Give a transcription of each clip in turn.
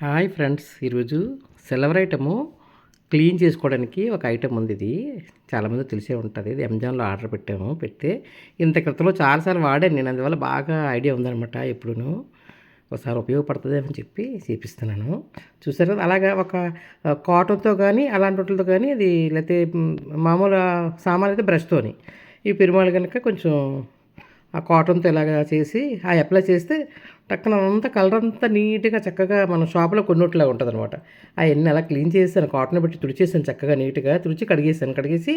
Hi friends ఈరోజు silver item clean చేసుకోవడానికి ఒక ఐటమ్ ఉంది ఇది. చాలామంది తెలిసే ఉంటుంది. ఇది అమెజాన్లో ఆర్డర్ పెట్టాము పెడితే ఇంత క్రితంలో చాలాసార్లు వాడాను నేను. అందువల్ల బాగా ఐడియా ఉందనమాట ఎప్పుడూను. ఒకసారి ఉపయోగపడుతుంది అని చెప్పి చేపిస్తున్నాను. చూసారు కదా అలాగా ఒక కాటన్తో కానీ అలాంటి వాటితో కానీ అది లేకపోతే మామూలు సామాన్ అయితే బ్రష్తోని. ఈ పెరుమాళ్ళు కనుక కొంచెం ఆ కాటన్తో ఇలాగా చేసి ఆ అప్లై చేస్తే టక్కన అంతా కలర్ అంతా నీట్గా చక్కగా మన షాప్లో కొన్నట్లా ఉంటుంది అనమాట అవన్నీ అలా క్లీన్ చేశాను కాటన్ పెట్టి తుడిచేసాను చక్కగా నీట్గా తుడిచి కడిగేసాను. కడిగేసి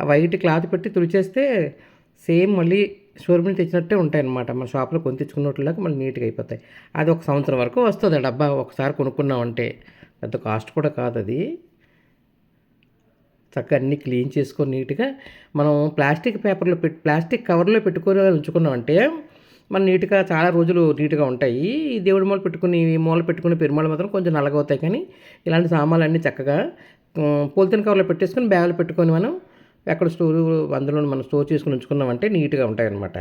ఆ వైట్ క్లాత్ పెట్టి తుడిచేస్తే సేమ్ మళ్ళీ షోరూమ్ తెచ్చినట్టే ఉంటాయి అనమాట మన షాప్లో కొని తెచ్చుకున్నట్లాగా మళ్ళీ నీట్గా అయిపోతాయి. అది ఒక సంవత్సరం వరకు వస్తుంది. ఆ డబ్బా ఒకసారి కొనుక్కున్నామంటే పెద్ద కాస్ట్ కూడా కాదు అది చక్కగా అన్నీ క్లీన్ చేసుకొని నీట్గా మనం ప్లాస్టిక్ పేపర్లో పెట్టి ప్లాస్టిక్ కవర్లో పెట్టుకొని ఉంచుకున్నామంటే మన నీట్గా చాలా రోజులు నీట్గా ఉంటాయి. ఈ దేవుడి మూల పెట్టుకుని మూల పెట్టుకుని పెరుమాళ్ళు మాత్రం కొంచెం నల్లగవుతాయి కానీ ఇలాంటి సామాన్లు అన్నీ చక్కగా పోలిథిన్ కవర్లో పెట్టేసుకొని బ్యాగులు పెట్టుకొని మనం ఎక్కడ స్టోర్ అందులో మనం స్టోర్ చేసుకుని ఉంచుకున్నామంటే నీట్గా ఉంటాయి అన్నమాట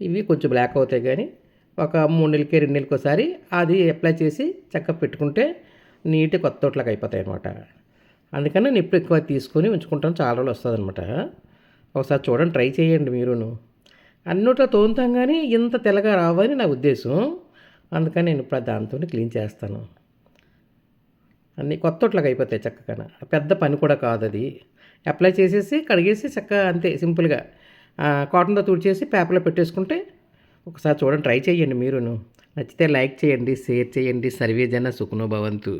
ఇవి కొంచెం బ్లాక్ అవుతాయి కానీ ఒక మూడు నెలలకి రెండు నెలలకి ఒకసారి అది అప్లై చేసి చక్కగా పెట్టుకుంటే నీట్గా కొత్త తోటలకు అయిపోతాయి అన్నమాట అందుకని నేను ఎప్పుడు ఎక్కువ తీసుకొని ఉంచుకుంటాను చాలా రోజులు వస్తుంది అనమాట ఒకసారి చూడండి ట్రై చేయండి మీరును. అన్నిట్లో తోముతాం కానీ ఇంత తెల్లగా రావని నా ఉద్దేశం. అందుకని నేను ఇప్పుడు దాంతో క్లీన్ చేస్తాను. అన్నీ కొత్తట్లాగా అయిపోతాయి చక్కగా. పెద్ద పని కూడా కాదు అది. అప్లై చేసేసి కడిగేసి చక్కగా అంతే సింపుల్గా. కాటన్తో తుడిచేసి పేపర్లో పెట్టేసుకుంటే ఒకసారి చూడండి ట్రై చేయండి మీరును. నచ్చితే లైక్ చేయండి షేర్ చేయండి. సర్వే జన సుఖనో భవంతు.